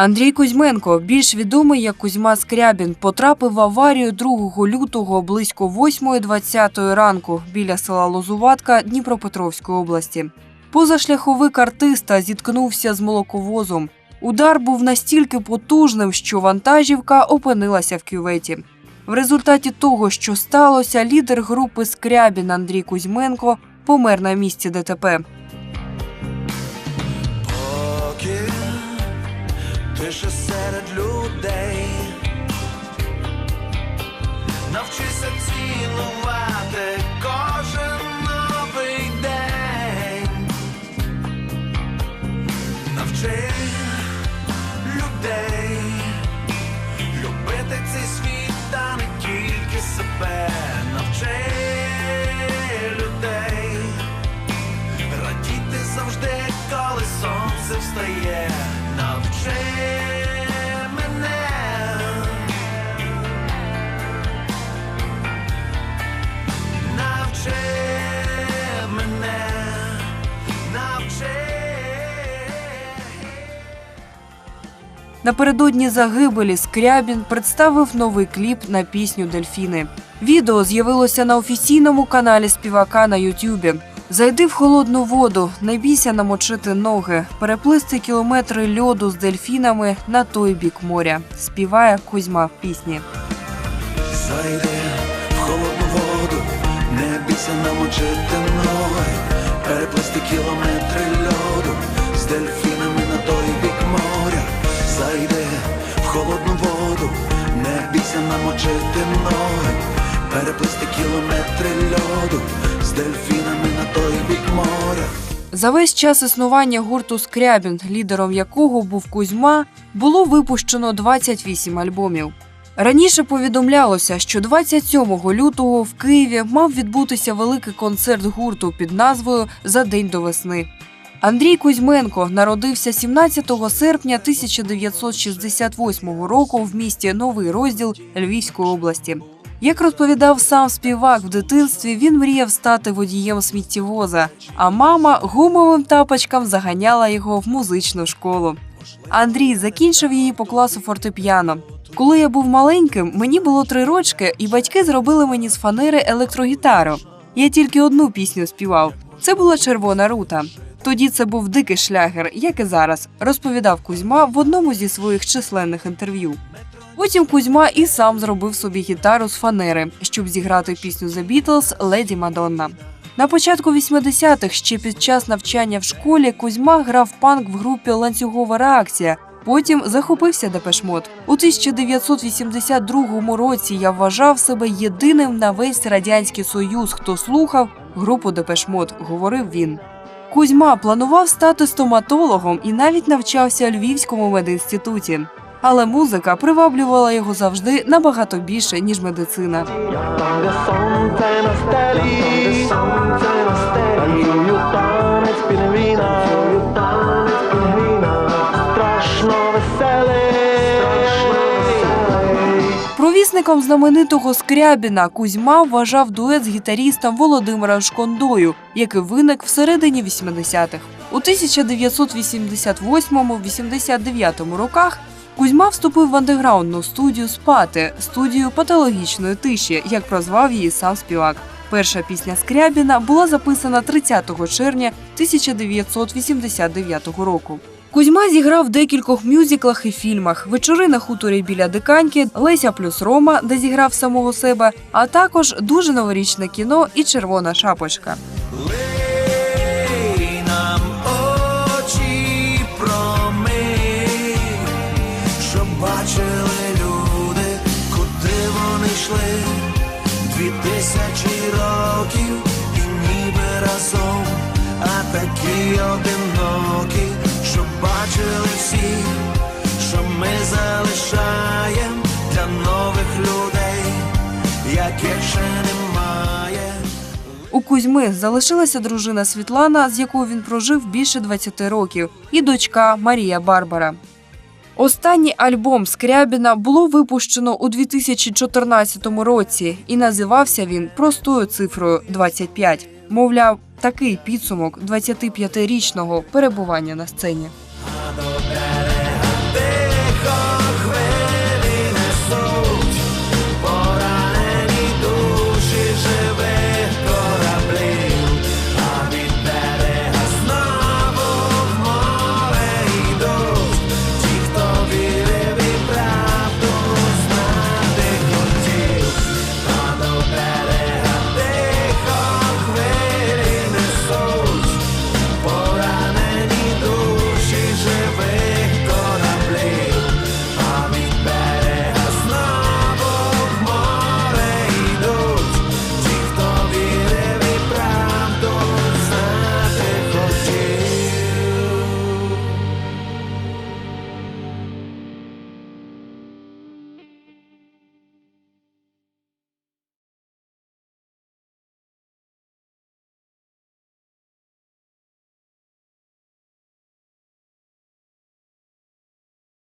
Андрій Кузьменко, більш відомий як Кузьма Скрябін, потрапив в аварію 2 лютого близько 8.20 ранку біля села Лозуватка Дніпропетровської області. Позашляховик артиста зіткнувся з молоковозом. Удар був настільки потужним, що вантажівка опинилася в кюветі. В результаті того, що сталося, лідер групи Скрябін Андрій Кузьменко помер на місці ДТП. Тише серед людей, Напередодні загибелі Скрябін представив новий кліп на пісню Дельфіни. Відео з'явилося на офіційному каналі співака на Ютюбі. Зайди в холодну воду, не бійся намочити ноги, переплисти кілометри льоду з дельфінами на той бік моря. Співає Кузьма в пісні. Зайди в холодну воду, не бійся намочити ноги, переплисти кілометри льоду з дельфінами на той бік. Зайди в холодну воду, не бійся намочити ноги, переплисти кілометри льоду з дельфінами на той бік моря. За весь час існування гурту Скрябін, лідером якого був Кузьма, було випущено 28 альбомів. Раніше повідомлялося, що 27 лютого в Києві мав відбутися великий концерт гурту під назвою За день до весни. Андрій Кузьменко народився 17 серпня 1968 року в місті Новий Розділ Львівської області. Як розповідав сам співак в дитинстві, він мріяв стати водієм сміттєвоза, а мама гумовим тапочкам заганяла його в музичну школу. Андрій закінчив її по класу фортепіано. Коли я був маленьким, мені було три рочки, і батьки зробили мені з фанери електрогітару. Я тільки одну пісню співав. Це була червона рута. Тоді це був дикий шлягер, як і зараз, розповідав Кузьма в одному зі своїх численних інтерв'ю. Потім Кузьма і сам зробив собі гітару з фанери, щоб зіграти пісню The Beatles «Леді Мадонна». На початку 80-х, ще під час навчання в школі, Кузьма грав панк в групі Ланцюгова реакція. Потім захопився Депешмот. У 1982 році я вважав себе єдиним на весь радянський союз, хто слухав групу Депешмот, говорив він. Кузьма планував стати стоматологом і навіть навчався у Львівському медінституті. Але музика приваблювала його завжди набагато більше, ніж медицина. Там, веселий. Провісником знаменитого Скрябіна Кузьма вважав дует з гітарістом Володимиром Шкондою, який виник всередині 80-х. У 1988-89 роках Кузьма вступив в андеграундну студію Спати, студію патологічної тиші, як прозвав її сам співак. Перша пісня Скрябіна була записана 30 червня 1989 року. Кузьма зіграв в декількох мюзиклах і фільмах: вечори на хуторі біля диканьки, Леся плюс Рома, де зіграв самого себе, а також дуже новорічне кіно і червона шапочка. Дві тисячі років і ніби разом, а такі одинокі, бачили всі, що ми залишаємо для нових людей, яких ще немає. У Кузьми залишилася дружина Світлана, з якою він прожив більше 20 років, і дочка Марія Барбара. Останній альбом Скрябіна було випущено у 2014 році, і називався він простою цифрою 25. Мовляв, такий підсумок 25-річного перебування на сцені.